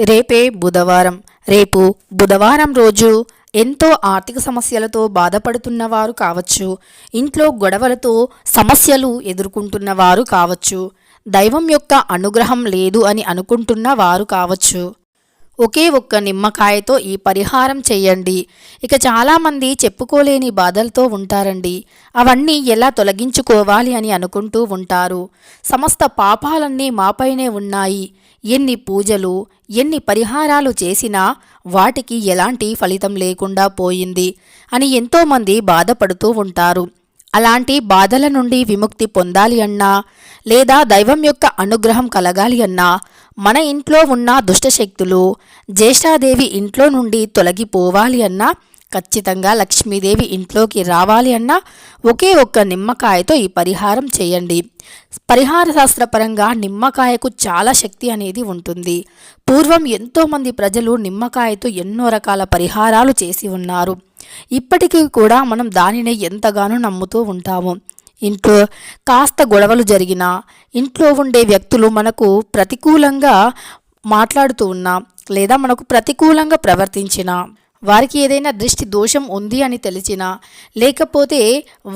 రేపే బుధవారం. రేపు బుధవారం రోజు ఎంతో ఆర్థిక సమస్యలతో బాధపడుతున్నవారు కావచ్చు. ఇంట్లో గొడవలతో సమస్యలు ఎదుర్కొంటున్నవారు కావచ్చు. దైవం యొక్క అనుగ్రహం లేదు అని అనుకుంటున్న వారు కావచ్చు. ఒకే ఒక్క నిమ్మకాయతో ఈ పరిహారం చేయండి. ఇక చాలామంది చెప్పుకోలేని బాధలతో ఉంటారండి. అవన్నీ ఎలా తొలగించుకోవాలి అని అనుకుంటూ ఉంటారు. సమస్త పాపాలన్నీ మాపైనే ఉన్నాయి. ఎన్ని పూజలు ఎన్ని పరిహారాలు చేసినా వాటికి ఎలాంటి ఫలితం లేకుండా పోయింది అని ఎంతోమంది బాధపడుతూ ఉంటారు. అలాంటి బాధల నుండి విముక్తి పొందాలి అన్నా లేదా దైవం యొక్క అనుగ్రహం కలగాలి అన్నా మన ఇంట్లో ఉన్న దుష్టశక్తులు జ్యేష్ఠాదేవి ఇంట్లో నుండి తొలగిపోవాలి అన్నా ఖచ్చితంగా లక్ష్మీదేవి ఇంట్లోకి రావాలి అన్నా ఒకే ఒక్క నిమ్మకాయతో ఈ పరిహారం చేయండి. పరిహార శాస్త్రపరంగా నిమ్మకాయకు చాలా శక్తి అనేది ఉంటుంది. పూర్వం ఎంతోమంది ప్రజలు నిమ్మకాయతో ఎన్నో రకాల పరిహారాలు చేసి ఉన్నారు. ఇప్పటికీ కూడా మనం దానిని ఎంతగానో నమ్ముతూ ఉంటాము. ఇంట్లో కాస్త గొడవలు జరిగినా ఇంట్లో ఉండే వ్యక్తులు మనకు ప్రతికూలంగా మాట్లాడుతూ ఉన్నా లేదా మనకు ప్రతికూలంగా ప్రవర్తించినా వారికి ఏదైనా దృష్టి దోషం ఉంది అని తెలిసినా లేకపోతే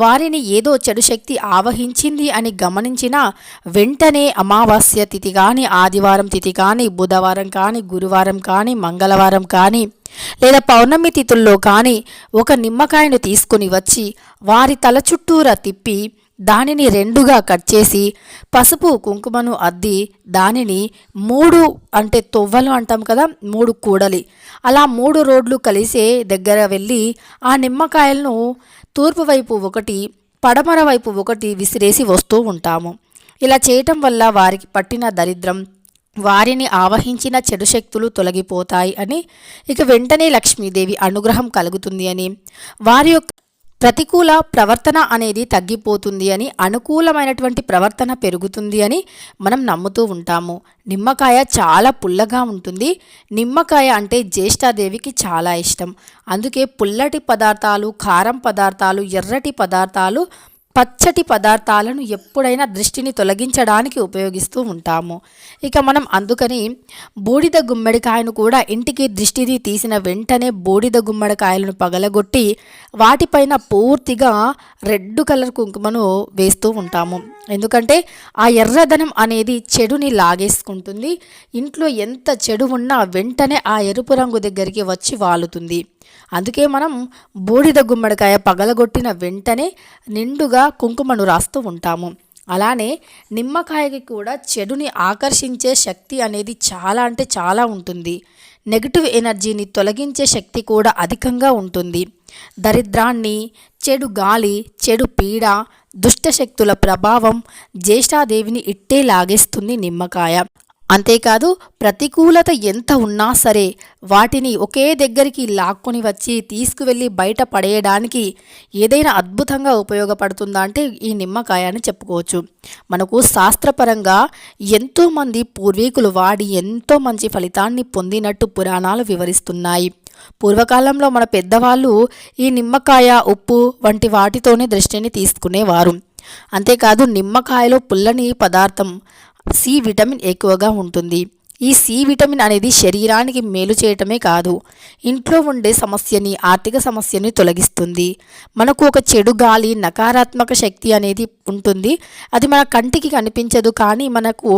వారిని ఏదో చెడు శక్తి ఆవహించింది అని గమనించినా వెంటనే అమావాస్య తిథి కానీ ఆదివారం తిథి కానీ బుధవారం కానీ గురువారం కానీ మంగళవారం కానీ లేదా పౌర్ణమి తిథుల్లో కానీ ఒక నిమ్మకాయను తీసుకుని వచ్చి వారి తల చుట్టూరా తిప్పి దానిని రెండుగా కట్ చేసి పసుపు కుంకుమను అద్ది దానిని మూడు అంటే తొవ్వలు అంటాం కదా మూడు కూడలి. అలా మూడు రోడ్లు కలిసే దగ్గర వెళ్ళి ఆ నిమ్మకాయలను తూర్పు వైపు ఒకటి పడమర వైపు ఒకటి విసిరేసి వస్తూ ఉంటాము. ఇలా చేయటం వల్ల వారికి పట్టిన దరిద్రం వారిని ఆవహించిన చెడు శక్తులు తొలగిపోతాయి అని ఇక వెంటనే లక్ష్మీదేవి అనుగ్రహం కలుగుతుంది అని వారి యొక్క ప్రతికూల ప్రవర్తన అనేది తగ్గిపోతుంది అని అనుకూలమైనటువంటి ప్రవర్తన పెరుగుతుంది అని మనం నమ్ముతూ ఉంటాము. నిమ్మకాయ చాలా పుల్లగా ఉంటుంది. నిమ్మకాయ అంటే జ్యేష్ఠాదేవికి చాలా ఇష్టం. అందుకే పుల్లటి పదార్థాలు కారం పదార్థాలు ఎర్రటి పదార్థాలు పచ్చటి పదార్థాలను ఎప్పుడైనా దృష్టిని తొలగించడానికి ఉపయోగిస్తూ ఉంటాము. ఇక మనం అందుకని బూడిద గుమ్మడికాయను కూడా ఇంటికి దృష్టిని తీసిన వెంటనే బూడిద గుమ్మడికాయలను పగలగొట్టి వాటిపైన పూర్తిగా రెడ్ కలర్ కుంకుమను వేస్తూ ఉంటాము. ఎందుకంటే ఆ ఎర్రదనం అనేది చెడుని లాగేసుకుంటుంది. ఇంట్లో ఎంత చెడు ఉన్నా వెంటనే ఆ ఎరుపు రంగు దగ్గరికి వచ్చి వాలుతుంది. అందుకే మనం బూడిద గుమ్మడికాయ పగలగొట్టిన వెంటనే నిండుగా కుంకుమను రాస్తూ ఉంటాము. అలానే నిమ్మకాయకి కూడా చెడుని ఆకర్షించే శక్తి అనేది చాలా అంటే చాలా ఉంటుంది. నెగిటివ్ ఎనర్జీని తొలగించే శక్తి కూడా అధికంగా ఉంటుంది. దరిద్రాన్ని చెడు గాలి చెడు పీడ దుష్టశక్తుల ప్రభావం జ్యేష్ఠాదేవిని ఇట్టే లాగేస్తుంది నిమ్మకాయ. అంతేకాదు ప్రతికూలత ఎంత ఉన్నా సరే వాటిని ఒకే దగ్గరికి లాక్కొని వచ్చి తీసుకువెళ్ళి బయట పడేయడానికి ఏదైనా అద్భుతంగా ఉపయోగపడుతుందా అంటే ఈ నిమ్మకాయ అని చెప్పుకోవచ్చు. మనకు శాస్త్రపరంగా ఎంతోమంది పూర్వీకులు వాడి ఎంతో మంచి ఫలితాన్ని పొందినట్టు పురాణాలు వివరిస్తున్నాయి. పూర్వకాలంలో మన పెద్దవాళ్ళు ఈ నిమ్మకాయ ఉప్పు వంటి వాటితోనే దృష్టిని తీసుకునేవారు. అంతేకాదు నిమ్మకాయలో పుల్లని పదార్థం సి విటమిన్ ఎక్కువగా ఉంటుంది. ఈ సి విటమిన్ అనేది శరీరానికి మేలు చేయటమే కాదు ఇంట్లో ఉండే సమస్యని ఆర్థిక సమస్యని తొలగిస్తుంది. మనకు ఒక చెడు గాలి నకారాత్మక శక్తి అనేది ఉంటుంది. అది మన కంటికి కనిపించదు కానీ మనకు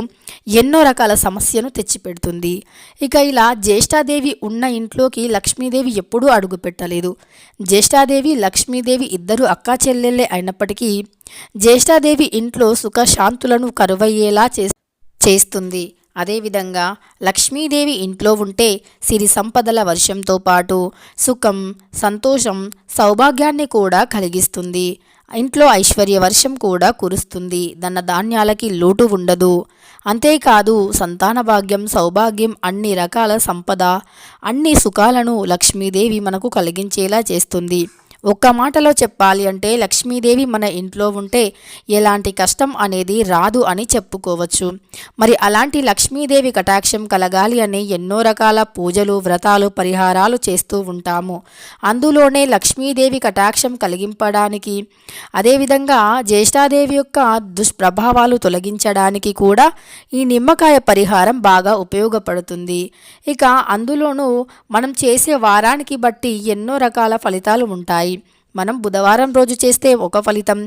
ఎన్నో రకాల సమస్యను తెచ్చిపెడుతుంది. ఇక ఇలా జ్యేష్ఠాదేవి ఉన్న ఇంట్లోకి లక్ష్మీదేవి ఎప్పుడూ అడుగు పెట్టలేదు. జ్యేష్ఠాదేవి లక్ష్మీదేవి ఇద్దరు అక్కా చెల్లెళ్ళే అయినప్పటికీ జ్యేష్ఠాదేవి ఇంట్లో సుఖశాంతులను కరువయ్యేలా చేసి చేస్తుంది. అదేవిధంగా లక్ష్మీదేవి ఇంట్లో ఉంటే సిరి సంపదల వర్షంతో పాటు సుఖం సంతోషం సౌభాగ్యాన్ని కూడా కలిగిస్తుంది. ఇంట్లో ఐశ్వర్య వర్షం కూడా కురుస్తుంది. దన్న ధాన్యాలకి లోటు ఉండదు. అంతేకాదు సంతాన భాగ్యం సౌభాగ్యం అన్ని రకాల సంపద అన్ని సుఖాలను లక్ష్మీదేవి మనకు కలిగించేలా చేస్తుంది. ఒక్క మాటలో చెప్పాలి అంటే లక్ష్మీదేవి మన ఇంట్లో ఉంటే ఎలాంటి కష్టం అనేది రాదు అని చెప్పుకోవచ్చు. మరి అలాంటి లక్ష్మీదేవి కటాక్షం కలగాలి అని ఎన్నో రకాల పూజలు వ్రతాలు పరిహారాలు చేస్తూ ఉంటాము. అందులోనే లక్ష్మీదేవి కటాక్షం కలిగింపడానికి అదేవిధంగా జ్యేష్ఠాదేవి యొక్క దుష్ప్రభావాలు తొలగించడానికి కూడా ఈ నిమ్మకాయ పరిహారం బాగా ఉపయోగపడుతుంది. ఇక అందులోనూ మనం చేసే వారానికి బట్టి ఎన్నో రకాల ఫలితాలు ఉంటాయి. మనం బుధవారం రోజు చేస్తే ఒక ఫలితం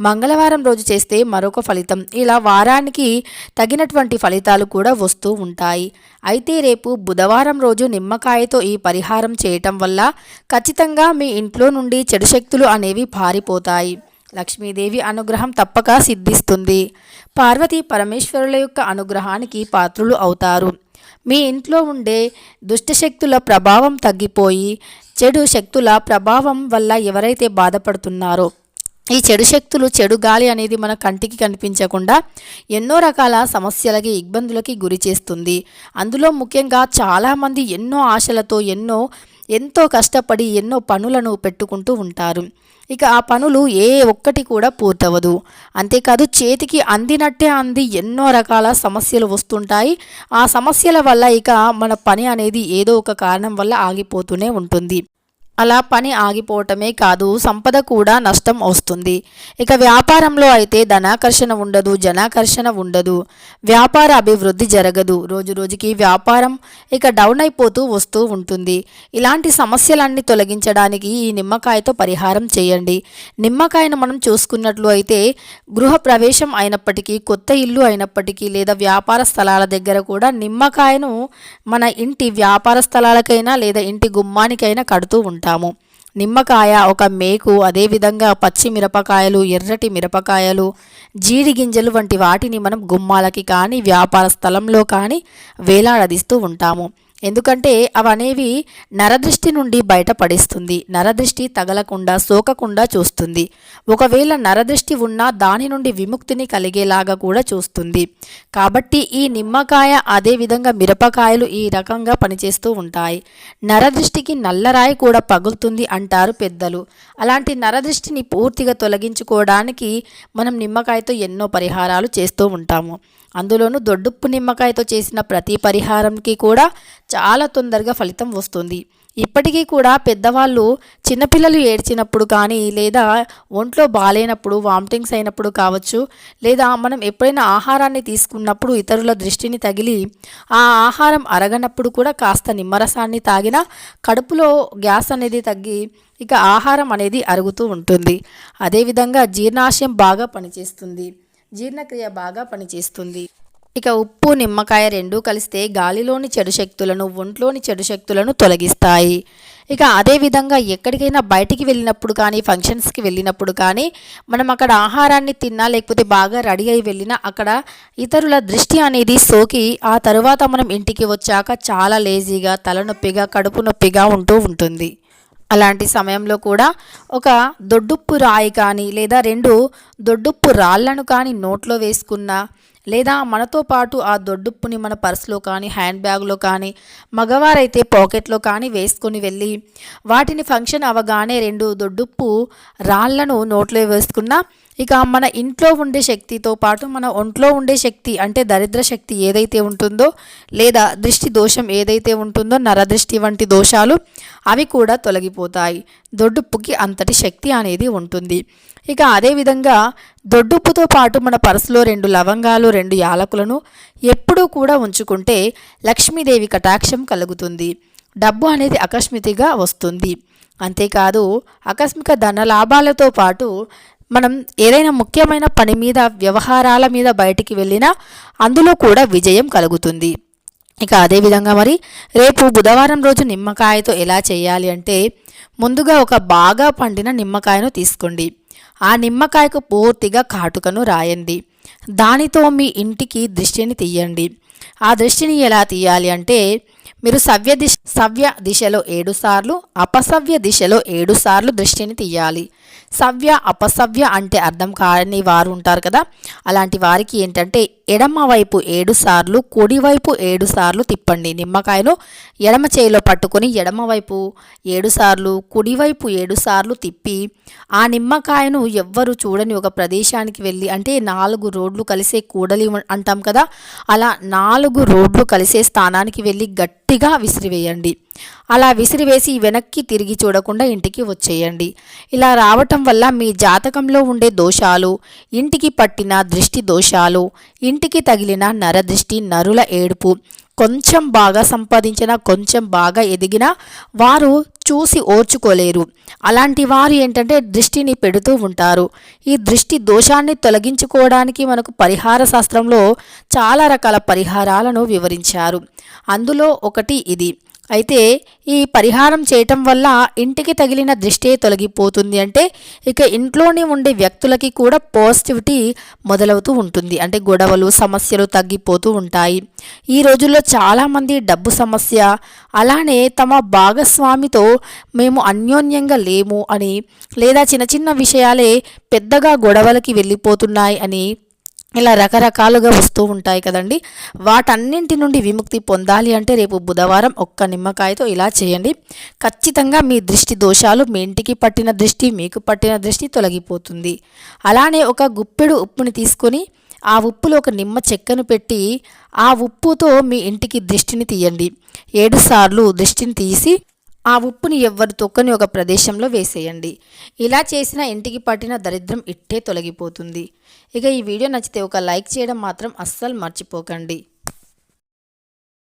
మంగళవారం రోజు చేస్తే మరొక ఫలితం. ఇలా వారానికి తగినటువంటి ఫలితాలు కూడా వస్తూ ఉంటాయి. అయితే రేపు బుధవారం రోజు నిమ్మకాయతో ఈ పరిహారం చేయటం వల్ల ఖచ్చితంగా మీ ఇంట్లో నుండి చెడు శక్తులు అనేవి పారిపోతాయి. లక్ష్మీదేవి అనుగ్రహం తప్పక సిద్ధిస్తుంది. పార్వతి పరమేశ్వరుల యొక్క అనుగ్రహానికి పాత్రులు అవుతారు. మీ ఇంట్లో ఉండే దుష్టశక్తుల ప్రభావం తగ్గిపోయి చెడు శక్తుల ప్రభావం వల్ల ఎవరైతే బాధపడుతున్నారో ఈ చెడు శక్తులు చెడు గాలి అనేది మన కంటికి కనిపించకుండా ఎన్నో రకాల సమస్యలకి ఇబ్బందులకి గురి చేస్తుంది. అందులో ముఖ్యంగా చాలామంది ఎన్నో ఆశలతో ఎన్నో ఎంతో కష్టపడి ఎన్నో పనులను పెట్టుకుంటూ ఉంటారు. ఇక ఆ పనులు ఏ ఒక్కటి కూడా పూర్తవదు అంతేకాదు చేతికి అందినట్టే అంది ఎన్నో రకాల సమస్యలు వస్తుంటాయి. ఆ సమస్యల వల్ల ఇక మన పని అనేది ఏదో ఒక కారణం వల్ల ఆగిపోతూనే ఉంటుంది. అలా పని ఆగిపోవటమే కాదు సంపద కూడా నష్టం వస్తుంది. ఇక వ్యాపారంలో అయితే ధనాకర్షణ ఉండదు జనాకర్షణ ఉండదు. వ్యాపార అభివృద్ధి జరగదు. రోజు రోజుకి వ్యాపారం ఇక డౌన్ అయిపోతూ వస్తూ ఉంటుంది. ఇలాంటి సమస్యలన్నీ తొలగించడానికి ఈ నిమ్మకాయతో పరిహారం చేయండి. నిమ్మకాయను మనం చూసుకున్నట్లు అయితే గృహ ప్రవేశం అయినప్పటికీ కొత్త ఇల్లు అయినప్పటికీ లేదా వ్యాపార స్థలాల దగ్గర కూడా నిమ్మకాయను మన ఇంటి వ్యాపార స్థలాలకైనా లేదా ఇంటి గుమ్మానికైనా కడుతూ ఉంటాం. ఉంటాము నిమ్మకాయ ఒక మేకు అదేవిధంగా పచ్చి మిరపకాయలు ఎర్రటి మిరపకాయలు జీడి గింజలు వంటి వాటిని మనం గుమ్మాలకి కానీ వ్యాపార స్థలంలో కానీ వేలాడదీస్తూ ఉంటాము. ఎందుకంటే అవనేవి నరదృష్టి నుండి బయటపడిస్తుంది. నరదృష్టి తగలకుండా సోకకుండా చూస్తుంది. ఒకవేళ నరదృష్టి ఉన్నా దాని నుండి విముక్తిని కలిగేలాగా కూడా చూస్తుంది. కాబట్టి ఈ నిమ్మకాయ అదేవిధంగా మిరపకాయలు ఈ రకంగా పనిచేస్తూ ఉంటాయి. నరదృష్టికి నల్లరాయి కూడా పగులుతుంది అంటారు పెద్దలు. అలాంటి నరదృష్టిని పూర్తిగా తొలగించుకోవడానికి మనం నిమ్మకాయతో ఎన్నో పరిహారాలు చేస్తూ ఉంటాము. అందులోనూ దొడ్డుప్పు నిమ్మకాయతో చేసిన ప్రతి పరిహారంకి కూడా చాలా తొందరగా ఫలితం వస్తుంది. ఇప్పటికీ కూడా పెద్దవాళ్ళు చిన్నపిల్లలు ఏడ్చినప్పుడు కానీ లేదా ఒంట్లో బాగాలేనప్పుడు వామిటింగ్స్ అయినప్పుడు కావచ్చు లేదా మనం ఎప్పుడైనా ఆహారాన్ని తీసుకున్నప్పుడు ఇతరుల దృష్టిని తగిలి ఆ ఆహారం అరగనప్పుడు కూడా కాస్త నిమ్మరసాన్ని తాగినా కడుపులో గ్యాస్ అనేది తగ్గి ఇక ఆహారం అనేది అరుగుతూ ఉంటుంది. అదేవిధంగా జీర్ణాశయం బాగా పనిచేస్తుంది. జీర్ణక్రియ బాగా పనిచేస్తుంది. ఇక ఉప్పు నిమ్మకాయ రెండూ కలిస్తే గాలిలోని చెడు శక్తులను ఒంట్లోని చెడు శక్తులను తొలగిస్తాయి. ఇక అదేవిధంగా ఎక్కడికైనా బయటికి వెళ్ళినప్పుడు కానీ ఫంక్షన్స్కి వెళ్ళినప్పుడు కానీ మనం అక్కడ ఆహారాన్ని తిన్నా లేకపోతే బాగా రెడీ అయి వెళ్ళినా అక్కడ ఇతరుల దృష్టి అనేది సోకి ఆ తరువాత మనం ఇంటికి వచ్చాక చాలా లేజీగా తలనొప్పిగా కడుపు నొప్పిగా ఉంటూ ఉంటుంది. అలాంటి సమయంలో కూడా ఒక దొడ్డుప్పు రాయి కానీ లేదా రెండు దొడ్డుప్పు రాళ్ళను కానీ నోట్లో వేసుకున్న లేదా మనతో పాటు ఆ దొడ్డుప్పుని మన పర్సులో కానీ హ్యాండ్ బ్యాగ్లో కానీ మగవారైతే పాకెట్లో కానీ వేసుకొని వెళ్ళి వాటిని ఫంక్షన్ అవగానే రెండు దొడ్డుప్పు రాళ్ళను నోట్లో వేసుకున్న ఇక మన ఇంట్లో ఉండే శక్తితో పాటు మన ఒంట్లో ఉండే శక్తి అంటే దరిద్ర శక్తి ఏదైతే ఉంటుందో లేదా దృష్టి దోషం ఏదైతే ఉంటుందో నరదృష్టి వంటి దోషాలు అవి కూడా తొలగిపోతాయి. దొడ్డుప్పుకి అంతటి శక్తి అనేది ఉంటుంది. ఇక అదేవిధంగా దొడ్డుప్పుతో పాటు మన పర్సులో రెండు లవంగాలు రెండు యాలకులను ఎప్పుడూ కూడా ఉంచుకుంటే లక్ష్మీదేవి కటాక్షం కలుగుతుంది. డబ్బు అనేది అకస్మితిగా వస్తుంది. అంతేకాదు ఆకస్మిక ధన లాభాలతో పాటు మనం ఏదైనా ముఖ్యమైన పని మీద వ్యవహారాల మీద బయటికి వెళ్ళినా అందులో కూడా విజయం కలుగుతుంది. ఇక అదేవిధంగా మరి రేపు బుధవారం రోజు నిమ్మకాయతో ఎలా చేయాలి అంటే ముందుగా ఒక బాగా పండిన నిమ్మకాయను తీసుకోండి. ఆ నిమ్మకాయకు పూర్తిగా కాటుకను రాయండి. దానితో మీ ఇంటికి దృష్టిని తీయండి. ఆ దృష్టిని ఎలా తీయాలి అంటే మీరు సవ్య దిశ సవ్య దిశలో ఏడు సార్లు అపసవ్య దిశలో ఏడు సార్లు దృష్టిని తీయాలి. సవ్య అపసవ్య అంటే అర్థం కాని వారు ఉంటారు కదా? అలాంటి వారికి ఏంటంటే ఎడమవైపు ఏడుసార్లు కుడివైపు ఏడుసార్లు తిప్పండి. నిమ్మకాయను ఎడమ చేయిలో పట్టుకొని ఎడమవైపు ఏడుసార్లు కుడివైపు ఏడుసార్లు తిప్పి ఆ నిమ్మకాయను ఎవ్వరు చూడని ఒక ప్రదేశానికి వెళ్ళి అంటే నాలుగు రోడ్లు కలిసే కూడలి అంటాం కదా అలా నాలుగు రోడ్లు కలిసే స్థానానికి వెళ్ళి గట్టిగా విసిరివేయండి. అలా విసిరివేసి వెనక్కి తిరిగి చూడకుండా ఇంటికి వచ్చేయండి. ఇలా రావటం వల్ల మీ జాతకంలో ఉండే దోషాలు ఇంటికి పట్టిన దృష్టి దోషాలు ఇంటికి తగిలిన నరదృష్టి నరుల ఏడుపు కొంచెం బాగా సంపాదించిన కొంచెం బాగా ఎదిగిన వారు చూసి ఓర్చుకోలేరు. అలాంటి వారు ఏంటంటే దృష్టిని పెడుతూ ఉంటారు. ఈ దృష్టి దోషాన్ని తొలగించుకోవడానికి మనకు పరిహార శాస్త్రంలో చాలా రకాల పరిహారాలను వివరించారు. అందులో ఒకటి ఇది. అయితే ఈ పరిహారం చేయటం వల్ల ఇంటికి తగిలిన దృష్టి తొలగిపోతుంది అంటే ఇక ఇంట్లోనే ఉండే వ్యక్తులకి కూడా పాజిటివిటీ మొదలవుతూ ఉంటుంది. అంటే గొడవలు సమస్యలు తగ్గిపోతూ ఉంటాయి. ఈ రోజుల్లో చాలామంది డబ్బు సమస్య అలానే తమ భాగస్వామితో మేము అన్యోన్యంగా లేము అని లేదా చిన్న చిన్న విషయాలే పెద్దగా గొడవలకి వెళ్ళిపోతున్నాయి అని ఇలా రకరకాలుగా వస్తూ ఉంటాయి కదండి. వాటన్నింటి నుండి విముక్తి పొందాలి అంటే రేపు బుధవారం ఒక్క నిమ్మకాయతో ఇలా చేయండి. ఖచ్చితంగా మీ దృష్టి దోషాలు మీ ఇంటికి పట్టిన దృష్టి మీకు పట్టిన దృష్టి తొలగిపోతుంది. అలానే ఒక గుప్పెడు ఉప్పుని తీసుకొని ఆ ఉప్పులో ఒక నిమ్మ చెక్కను పెట్టి ఆ ఉప్పుతో మీ ఇంటికి దృష్టిని తీయండి. ఏడు సార్లు దృష్టిని తీసి ఆ ఉప్పుని ఎవ్వరు తొక్కని ఒక ప్రదేశంలో వేసేయండి. ఇలా చేసిన ఇంటికి పట్టిన దరిద్రం ఇట్టే తొలగిపోతుంది. ఇక ఈ వీడియో నచ్చితే ఒక లైక్ చేయడం మాత్రం అస్సలు మర్చిపోకండి.